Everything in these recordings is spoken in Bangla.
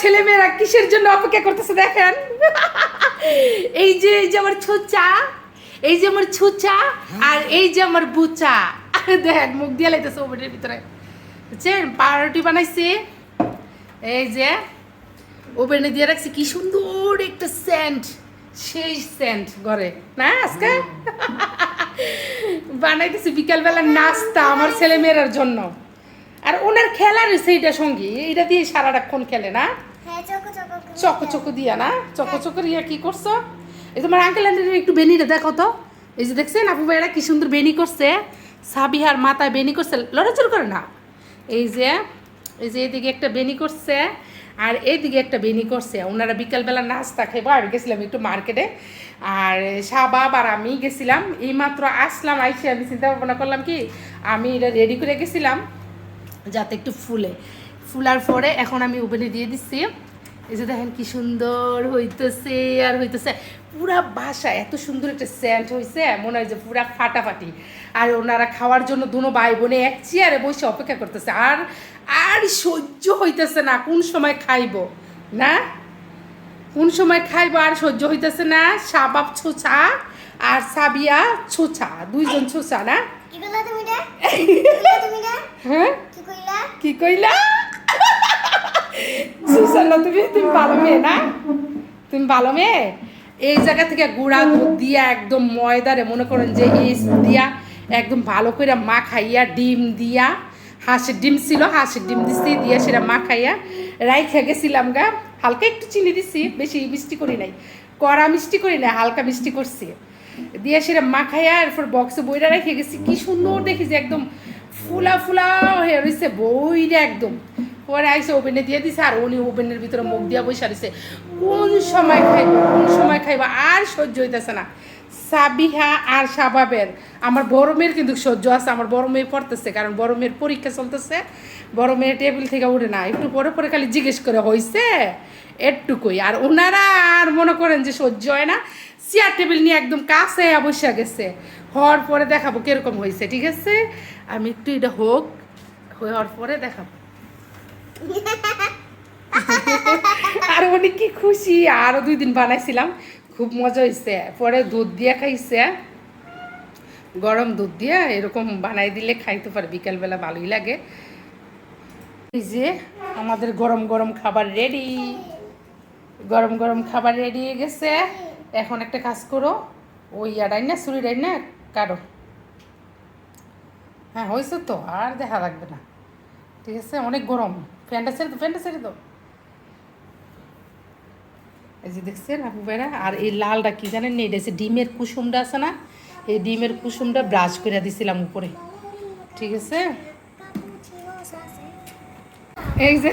ছেলে মেয়েরা কিসের জন্য অপেক্ষা করতেছে দেখেন? এই যে এই যে আমার ছোচা এই যে আমার ছুচা আর এই যে আমার বুচা। দেখেন মুখ দিয়ে লাইতেছে ওভেনের ভিতরে। বুঝছেন? পাউরুটি বানাইছি। এই যে ওভেনে দিয়ে রাখছি। কি সুন্দর একটা সেন্ট সেই সেন্ট ঘরে। না আজকে? বানাইতেছি বিকালবেলা নাস্তা আমার ছেলে মেয়েরার জন্য। আর ওনার খেলা রয়েছে এইটা সঙ্গী এইটা দিয়ে সারাটাক্ষণ খেলে না? হ্যাঁ চকো চকো দিয়া না? চকো চকো দিয়া কি করছ? এই তোমার আঙ্কেল আন্টির একটু বেনিটা দেখো তো। এই যে দেখছেন আপু ভাইরা কি সুন্দর বেনি করছে। সাবিহার মাথায় বেনি করছে। লড়াচড় করে না? এই যে এই যে এদিকে একটা বেনি করছে আর এইদিকে একটা বেনি করছে। ওনারা বিকালবেলা নাস্তা খেয়ে আর গেছিলাম একটু মার্কেটে। আর শাহবাব আর আমি গেছিলাম এইমাত্র আসলাম আইসে আমি চিন্তা ভাবনা করলাম কি আমি এটা রেডি করে গেছিলাম। যাতে একটু ফুলে। ফুলার পরে এখন আমি ওভেনে দিয়ে দিচ্ছি। এই যে দেখেন কি সুন্দর হইতেছে, আর হইতেছে পুরা বাসা, এত সুন্দর একটা স্যান্ট হয়েছে মনে হয় যে পুরা ফাটাফাটি। আর ওনারা খাওয়ার জন্য দুনো ভাই বোনে এক চেয়ারে বসে অপেক্ষা করতেছে। আর আর সহ্য হইতেছে না, কোন সময় খাইব, না? কোন সময় খাইবো, আর সহ্য হইতেছে না? সাবাব ছোছা আর সাবিয়া ছোছা দুইজন ছোছা না? কি করলা তুমি রে? কি করলা তুমি রে হ্যাঁ কইলা? কি তুমি তুমি ভালো মেয়ে না? তুমি ভালো মেয়ে? এই জায়গা থেকে গুঁড়া দুধ দিয়া একদম ময়দারে মনে করেন যে ইস দিয়া একদম ভালো করে মা খাইয়া ডিম দিয়া হাঁসের ডিম ছিল হাঁসের ডিম দিছি দিয়া সেটা মা খাইয়া রাইখা গেছিলাম গা। হালকা একটু চিনি দিছি বেশি মিষ্টি করি নাই। কড়া মিষ্টি করি নাই হালকা মিষ্টি করছি। দিয়ে সেটা মাখাইয়া এরপর বক্সে বইটা রেখে গেছি। কি সুন্দর দেখি যে একদম ফুলা ফুলা হয়ে রয়েছে বইটা একদম। পরে আইসে ওভেনে দিয়ে দিছে আর উনি ওভেনের ভিতরে মুখ দিয়া বসে রয়েছে কোন সময় খাইবা, কোন সময় খাইবা, আর সহ্য হইতেছে না। সাবিহা আর সাবাবের আমার বড় মেয়ের কিন্তু সহ্য আছে আমার বড় মেয়ে পড়তেছে কারণ বড় মেয়ের পরীক্ষা চলতেছে বড় মেয়ে টেবিল থেকে উঠে না একটু পরে পরে খালি জিজ্ঞেস করে হয়েছে এটুকুই। আর ওনারা আর মনে করেন যে সহ্য হয় না চেয়ার টেবিল নিয়ে একদম কাছে বসে গেছে হওয়ার পরে দেখাবো কীরকম হয়েছে ঠিক আছে? আমি একটু এটা হোক হওয়ার পরে দেখাবো। আর উনি কি খুশি আরও দুই দিন বানাইছিলাম খুব মজা হয়েছে পরে দুধ দিয়ে খাইছে। গরম দুধ দিয়ে এরকম বানাই দিলে খাইতে পারে, বিকালবেলা ভালোই লাগে। এই যে আমাদের গরম গরম খাবার রেডি। গরম গরম খাবার রেডি হয়ে গেছে। এখন একটা কাজ করো, ওই ইয়াডাই না ছুরি ডাই না কাটো। হ্যাঁ হয়েছে তো, আর দেখা লাগবে না। ঠিক আছে, অনেক গরম। ফ্যানটা ছেড়ে তো ফ্যানটা ছেড়ে তো এই যে দেখছেন আপু বেড়া আর এই লালটা কি জানেন এটা হচ্ছে ডিমের কুসুমটা আছে না? এই ডিমের কুসুমটা ব্রাশ করে দিছিলাম উপরে। ঠিক আছে? এই যে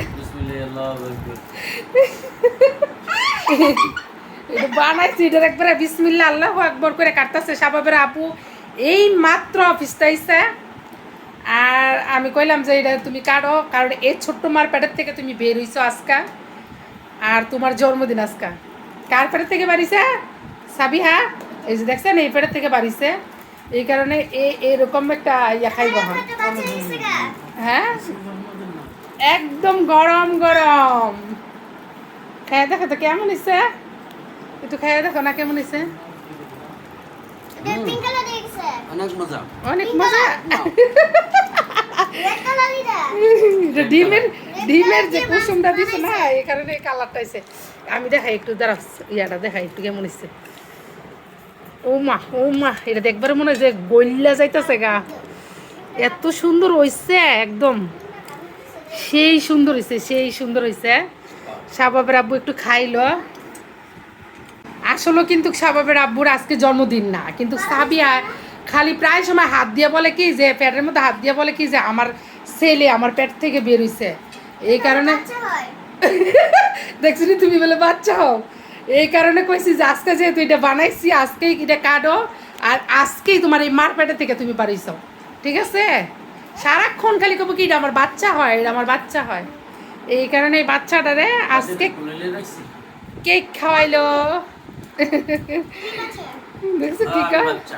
এটা বানাইছি, এটার একবারে বিসমিল্লা আল্লাহ একবার করে কাটতেছে সাবাবের আপু। এই মাত্র অফিসটা আইসে আর আমি কইলাম যে এটা তুমি কাটো, কারণ এই ছোট্ট মার পেটের থেকে তুমি বের হইছো আজকা। আর তোমার জন্মদিন আজকা। কার পেটের থেকে বাড়িছে? সাবিহা? এই যে দেখছেন এই পেটের থেকে বাড়িছে। এই কারণে এই এরকম একটা ইয়া খাইব হ্যাঁ? একদম গরম গরম। খাইয়া দেখো তো কেমন হয়েছে একটু খাইয়া দেখো না কেমন হয়েছে অনেক মজা। অনেক মজা। ডিমের ডিমের যে কুসুমটা দিছে না, এই কারণে এই কালারটা হয়েছে আমি দেখাই একটু দাঁড়া ইয়াটা দেখাই একটু কেমন হয়েছে ও মা ও মা এটা দেখবার মনে হয় যে গল্লা যাইতেছে গা। এত সুন্দর হয়েছে একদম। সেই সুন্দর হয়েছে সেই সুন্দর হয়েছে সাবাবের আব্বু একটু খাইলো। আসলে কিন্তু সাবাবের আব্বুর আজকে জন্মদিন না, কিন্তু সাবিয়া খালি প্রায় সময় হাত দিয়ে বলে কি যে, পেটের মধ্যে হাত দিয়ে বলে কি যে, আমার ছেলে আমার পেট থেকে বেরোইছে এই কারণে দেখছি তুমি বলে বাচ্চা হও। এই কারণে কইছি যে আজকে যেহেতু এটা বানাইছি আজকেই এটা কাটো। আর আজকেই তোমার এই মার পেটে থেকে তুমি বাড়িছ ঠিক আছে? সারাক্ষণ খালি কব কি এটা আমার বাচ্চা হয় এটা আমার বাচ্চা হয়। এই কারণে এই বাচ্চাটারে আজকে কেক খাওয়াইলো। ঠিক আছে। দেখছ কি বাচ্চা